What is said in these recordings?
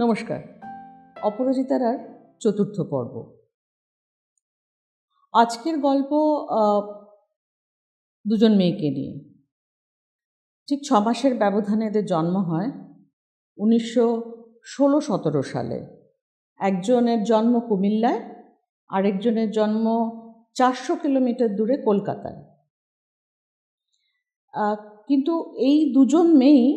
নমস্কার। অপরাজিতার আর চতুর্থ পর্ব। আজকের গল্প দুজন মেয়েকে নিয়ে। ঠিক ছ মাসের ব্যবধানে এদের জন্ম হয় উনিশশো ষোলো সতেরো সালে। একজনের জন্ম কুমিল্লায়, আরেকজনের জন্ম চারশো কিলোমিটার দূরে কলকাতায়। কিন্তু এই দুজন মেয়েই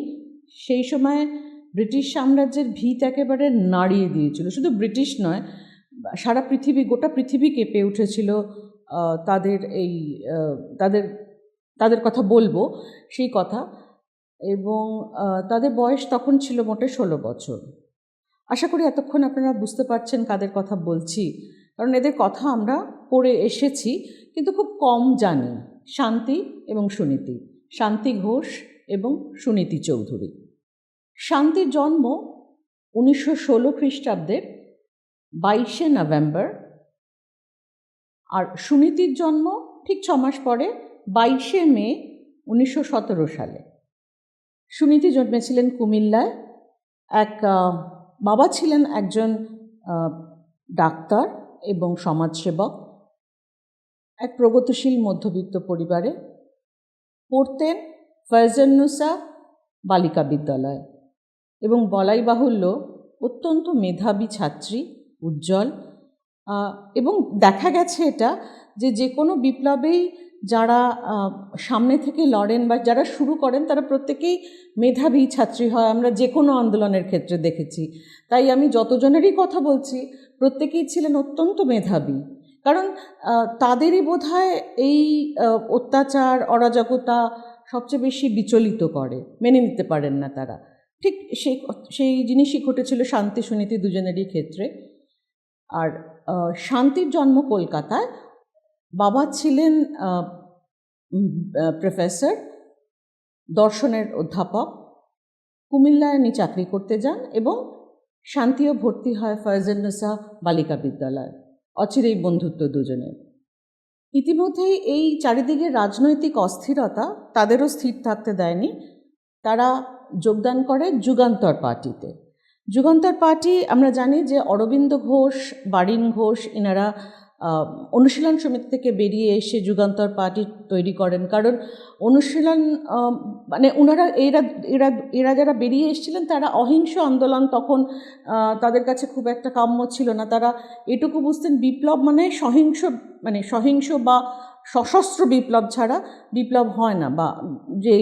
সেই সময় ব্রিটিশ সাম্রাজ্যের ভিত একেবারে নাড়িয়ে দিয়েছিল। শুধু ব্রিটিশ নয়, সারা পৃথিবী, গোটা পৃথিবী কেঁপে উঠেছিল তাদের এই তাদের তাদের কথা বলব, সেই কথা। এবং তাদের বয়স তখন ছিল মোটে ষোলো বছর। আশা করি এতক্ষণ আপনারা বুঝতে পারছেন কাদের কথা বলছি। কারণ এদের কথা আমরা পড়ে এসেছি, কিন্তু খুব কম জানি। শান্তি এবং সুনীতি, শান্তি ঘোষ এবং সুনীতি চৌধুরী। শান্তির জন্ম উনিশশো ষোলো খ্রিস্টাব্দের বাইশে নভেম্বর আর সুনীতির জন্ম ঠিক ছ মাস পরে বাইশে মে উনিশশো সতেরো সালে। সুনীতি জন্মেছিলেন কুমিল্লায়। এক বাবা ছিলেন একজন ডাক্তার এবং সমাজসেবক। এক প্রগতিশীল মধ্যবিত্ত পরিবারে পড়তেন ফয়জান্নুসা বালিকা বিদ্যালয়। এবং বলাই বাহুল্য, অত্যন্ত মেধাবী ছাত্রী, উজ্জ্বল। এবং দেখা গেছে এটা যে যে কোনো বিপ্লবেই যারা সামনে থেকে লড়েন বা যারা শুরু করেন, তারা প্রত্যেকেই মেধাবী ছাত্রী হয়। আমরা যে কোনো আন্দোলনের ক্ষেত্রে দেখেছি। তাই আমি যতজনেরই কথা বলছি, প্রত্যেকেই ছিলেন অত্যন্ত মেধাবী। কারণ তাদেরই বোধহয় এই অত্যাচার, অরাজকতা সবচেয়ে বেশি বিচলিত করে। মেনে নিতে পারেন না তারা। ঠিক সেই সেই জিনিসই ঘটেছিল শান্তি সুনীতি দুজনেরই ক্ষেত্রে। আর শান্তির জন্ম কলকাতায় বাবা ছিলেন প্রফেসর, দর্শনের অধ্যাপক। কুমিল্লায় উনি চাকরি করতে যান এবং শান্তিও ভর্তি হয় ফয়জুন্নেসা বালিকা বিদ্যালয়। অচিরেই বন্ধুত্ব দুজনের। ইতিমধ্যেই এই চারিদিকে রাজনৈতিক অস্থিরতা তাদেরও স্থির থাকতে দেয়নি। তারা যোগদান করে যুগান্তর পার্টিতে। যুগান্তর পার্টি আমরা জানি যে অরবিন্দ ঘোষ, বারিন ঘোষ এনারা অনুশীলন সমিতি থেকে বেরিয়ে এসে যুগান্তর পার্টি তৈরি করেন। কারণ অনুশীলন মানে ওনারা এরা এরা এরা যারা বেরিয়ে এসেছিলেন তারা অহিংস আন্দোলন তখন তাদের কাছে খুব একটা কাম্য ছিল না। তারা এটুকু বুঝতেন বিপ্লব মানে সহিংস মানে সহিংস বা সশস্ত্র বিপ্লব ছাড়া বিপ্লব হয় না বা যে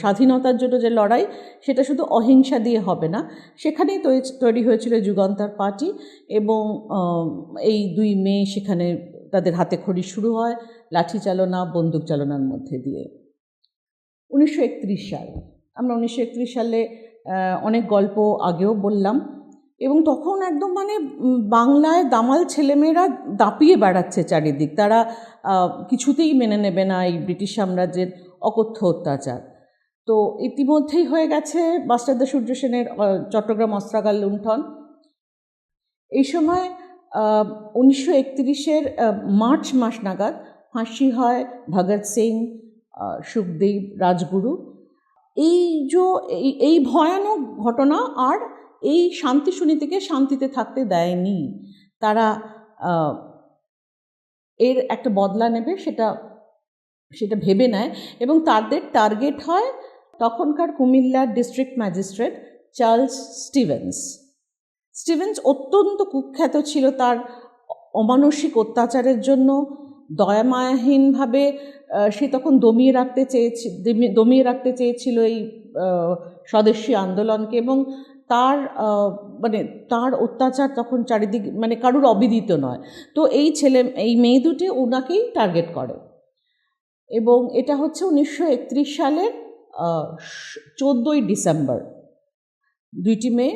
স্বাধীনতার জন্য যে লড়াই, সেটা শুধু অহিংসা দিয়ে হবে না। সেখানেই তৈরি হয়েছিল যুগান্তর পার্টি এবং এই দুই মেয়ে সেখানে তাদের হাতে খড়ি শুরু হয় লাঠি চালনা, বন্দুক চালনার মধ্যে দিয়ে। উনিশশো একত্রিশ সাল। আমরা উনিশশো একত্রিশ সালে অনেক গল্প আগেও বললাম। এবং তখন একদম মানে বাংলায় দামাল ছেলেমেয়েরা দাপিয়ে বেড়াচ্ছে চারিদিক। তারা কিছুতেই মেনে নেবে না এই ব্রিটিশ সাম্রাজ্যের অকথ্য অত্যাচার। তো ইতিমধ্যেই হয়ে গেছে মাস্টারদা সূর্য সেনের চট্টগ্রাম অস্ত্রাগার লুণ্ঠন। এই সময় উনিশশো একত্রিশের মার্চ মাস নাগাদ ফাঁসি হয় ভগৎ সিং সুখদেব, রাজগুরু। এই যে, এই- এই ভয়ানক ঘটনা আর এই শান্তি সুনীতিকে শান্তিতে থাকতে দেয়নি। তারা এর একটা বদলা নেবে সেটা সেটা ভেবে নেয় এবং তাদের টার্গেট হয় তখনকার কুমিল্লার district magistrate Charles Stevens. Stevens অত্যন্ত কুখ্যাত ছিল তার অমানসিক অত্যাচারের জন্য। দয়ামায়াহীনভাবে সে তখন দমিয়ে রাখতে চেয়েছি দমিয়ে রাখতে চেয়েছিল এই স্বদেশী আন্দোলনকে এবং তার মানে তার অত্যাচার তখন চারিদিক মানে কারুর অবিদিত নয়। তো এই ছেলে, এই মেয়ে দুটি ওনাকেই টার্গেট করে। এবং এটা হচ্ছে উনিশশো একত্রিশ সালের চোদ্দোই ডিসেম্বর। দুইটি মেয়ে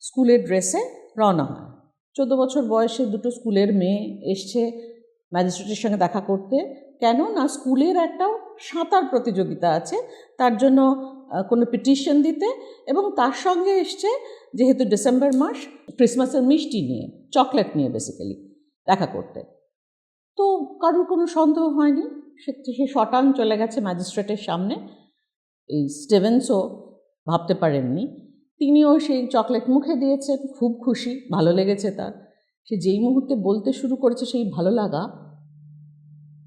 স্কুলের ড্রেসে রওনা হয়। চোদ্দ বছর বয়সে দুটো স্কুলের মেয়ে এসছে ম্যাজিস্ট্রেটের সঙ্গে দেখা করতে। কেন? না, স্কুলের একটা সাঁতার প্রতিযোগিতা আছে। তার জন্য কোনো পিটিশন দিতে এবং তার সঙ্গে এসছে যেহেতু ডিসেম্বর মাস ক্রিসমাসের মিষ্টি নিয়ে চকলেট নিয়ে বেসিক্যালি দেখা করতে। তো কারোর কোনো সন্দেহ হয়নি। সে শটান চলে গেছে ম্যাজিস্ট্রেটের সামনে। এই স্টেভেন্সও ভাবতে পারেননি। তিনিও সেই চকলেট মুখে দিয়েছেন। খুব খুশি, ভালো লেগেছে তার। সে যেই মুহূর্তে বলতে শুরু করেছে সেই ভালো লাগা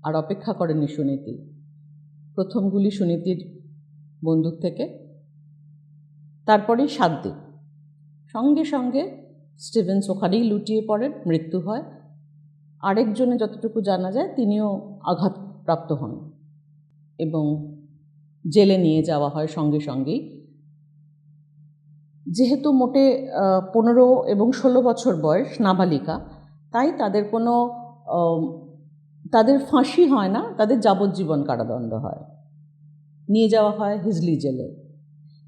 আর অপেক্ষা করেনি সুনীতি। প্রথম গুলি সুনীতির বন্দুক থেকে। তারপরেই শান্তি সঙ্গে সঙ্গে স্টিভেন্স ওখানেই লুটিয়ে পড়েন, মৃত্যু হয়। আরেকজনে যতটুকু জানা যায়, তিনিও আঘাতপ্রাপ্ত হন এবং জেলে নিয়ে যাওয়া হয় সঙ্গে সঙ্গেই। যেহেতু মোটে পনেরো এবং ষোলো বছর বয়স নাবালিকা, তাই তাদের কোনো তাদের ফাঁসি হয় না, তাদের যাবজ্জীবন কারাদণ্ড হয়। নিয়ে যাওয়া হয় হিজলি জেলে।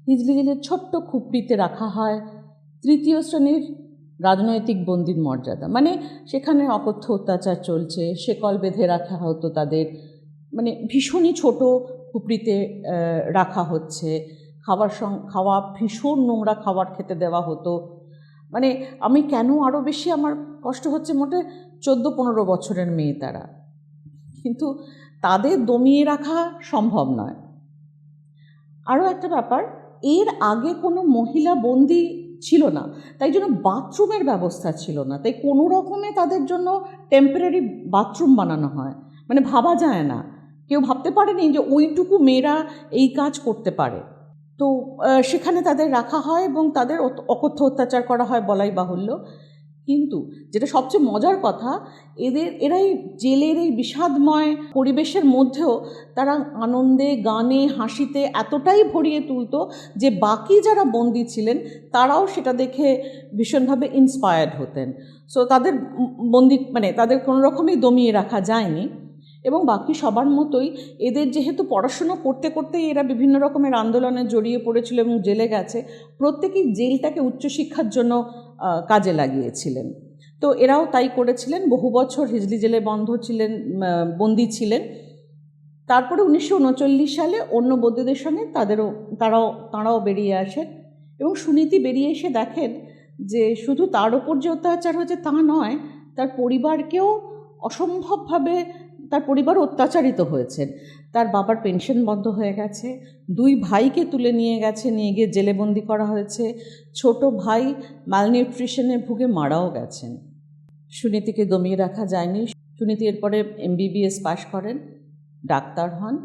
হিজলি জেলের ছোট্ট খুপড়িতে রাখা হয় তৃতীয় শ্রেণির রাজনৈতিক বন্দির মর্যাদা। মানে সেখানে অকথ্য অত্যাচার চলছে, শেকল বেঁধে রাখা হতো তাদের। মানে ভীষণই ছোট খুপড়িতে রাখা হচ্ছে। খাবার সং, খাওয়া ভীষণ নোংরা খাবার খেতে দেওয়া হতো। মানে আমি কেন আরও বেশি আমার কষ্ট হচ্ছে মোটে চোদ্দ পনেরো বছরের মেয়ে তারা। কিন্তু তাদের দমিয়ে রাখা সম্ভব নয়। আরও একটা ব্যাপার, এর আগে কোনো মহিলা বন্দি ছিল না, তাই জন্য বাথরুমের ব্যবস্থা ছিল না, তাই কোনো রকমে তাদের জন্য টেম্পোরারি বাথরুম বানানো হয়। মানে ভাবা যায় না। কেউ ভাবতে পারেনি যে ওইটুকু মেয়েরা এই কাজ করতে পারে। তো সেখানে তাদের রাখা হয় এবং তাদের অকথ্য অত্যাচার করা হয় বলাই বাহুল্য। কিন্তু যেটা সবচেয়ে মজার কথা, এদের, এরাই জেলের এই বিষাদময় পরিবেশের মধ্যেও তারা আনন্দে, গানে, হাসিতে এতটাই ভরিয়ে তুলতো যে বাকি যারা বন্দী ছিলেন, তারাও সেটা দেখে ভীষণভাবে ইন্সপায়ার্ড হতেন। সো তাদের বন্দি মানে তাদের কোনো রকমই দমিয়ে রাখা যায়নি এবং বাকি সবার মতোই এদের যেহেতু পড়াশুনো করতে করতেই এরা বিভিন্ন রকমের আন্দোলনে জড়িয়ে পড়েছিল এবং জেলে গেছে, প্রত্যেকেই জেলটাকে উচ্চশিক্ষার জন্য কাজে লাগিয়েছিলেন। তো এরাও তাই করেছিলেন। বহু বছর হিজলি জেলে বন্ধ ছিলেন বন্দী ছিলেন। তারপরে উনিশশো উনচল্লিশ সালে অন্য বৌদ্ধদের সঙ্গে তাদেরও, তারাও, তাঁরাও বেরিয়ে আসেন এবং সুনীতি বেরিয়ে এসে দেখেন যে শুধু তার ওপর যে অত্যাচার হয়েছে তা নয়, তার পরিবারকেও অসম্ভবভাবে তার পরিবার অত্যাচারিত হয়েছেন। তার বাবার পেনশন বন্ধ হয়ে গেছে। দুই ভাইকে তুলে নিয়ে গেছে, নিয়ে গিয়ে জেলেবন্দি করা হয়েছে। ছোট ভাই মালনিউট্রিশনে ভুগে মারাও গেছেন। সুনীতিকে দমিয়ে রাখা যায়নি। সুনীতি এরপরে এমবিবিএস পাশ করেন, ডাক্তার হন।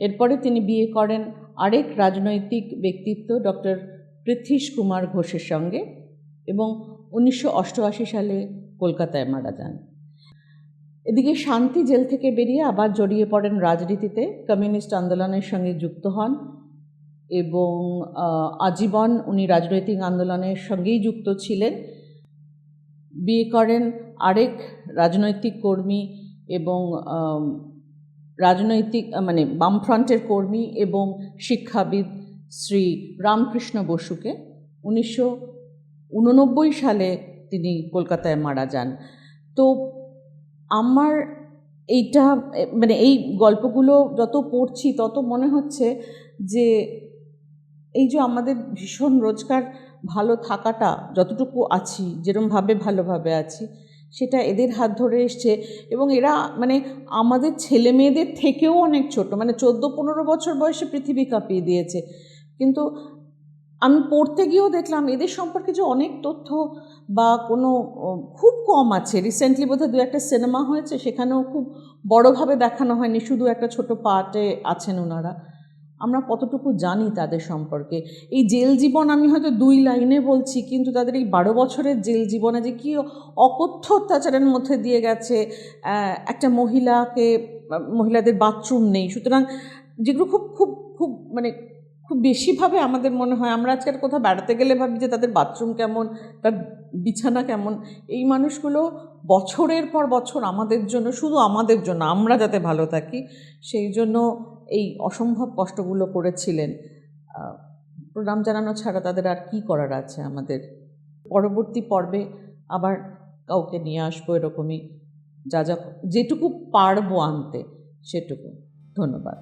এরপরে তিনি বিয়ে করেন আরেক রাজনৈতিক ব্যক্তিত্ব ডক্টর পৃথ্বীশ কুমার ঘোষের সঙ্গে এবং উনিশশো অষ্টআশি সালে কলকাতায় মারা যান। এদিকে শান্তি জেল থেকে বেরিয়ে আবার জড়িয়ে পড়েন রাজনীতিতে, কমিউনিস্ট আন্দোলনের সঙ্গে যুক্ত হন এবং আজীবন উনি রাজনৈতিক আন্দোলনের সঙ্গেই যুক্ত ছিলেন। বিয়ে করেন আরেক রাজনৈতিক কর্মী এবং রাজনৈতিক মানে বামফ্রন্টের কর্মী এবং শিক্ষাবিদ শ্রী রামকৃষ্ণ বসুকে। উনিশশো উননব্বই সালে তিনি কলকাতায় মারা যান। তো আমার এইটা মানে এই গল্পগুলো যত পড়ছি, তত মনে হচ্ছে যে এই যে আমাদের ভীষণ রোজগার ভালো থাকাটা যতটুকু আছি, যেরমভাবে, ভালোভাবে আছি, সেটা এদের হাত ধরে এসছে এবং এরা মানে আমাদের ছেলে মেয়েদের থেকেও অনেক ছোট মানে চোদ্দ পনেরো বছর বয়সে পৃথিবী কাঁপিয়ে দিয়েছে। কিন্তু আমি পড়তে গিয়েও দেখলাম এদের সম্পর্কে যে অনেক তথ্য বা কোনো খুব কম আছে। রিসেন্টলি বোধহয় দু একটা সিনেমা হয়েছে, সেখানেও খুব বড়োভাবে দেখানো হয়নি, শুধু একটা ছোট পার্টে আছেন ওনারা আমরা কতটুকু জানি তাদের সম্পর্কে? এই জেল জীবন আমি হয়তো দুই লাইনে বলছি, কিন্তু তাদের এই বারো বছরের জেল জীবনে যে কী অকথ্য অত্যাচারের মধ্যে দিয়ে গেছে একটা মহিলাকে, মহিলাদের বাথরুম নেই। সুতরাং যেগুলো খুব খুব খুব মানে খুব বেশিভাবে আমাদের মনে হয়, আমরা আজকাল কোথাও বেড়াতে গেলে ভাবি যে তাদের বাথরুম কেমন, তার বিছানা কেমন। এই মানুষগুলো বছরের পর বছর আমাদের জন্য, শুধু আমাদের জন্য, আমরা যাতে ভালো থাকি, সেই জন্য এই অসম্ভব কষ্টগুলো করেছিলেন। প্রণাম জানানো ছাড়া তাদের আর কি করার আছে আমাদের? পরবর্তী পর্বে আবার কাউকে নিয়ে আসব এরকমই, যা যা, যেটুকু পারব আনতে, সেটুকু। ধন্যবাদ।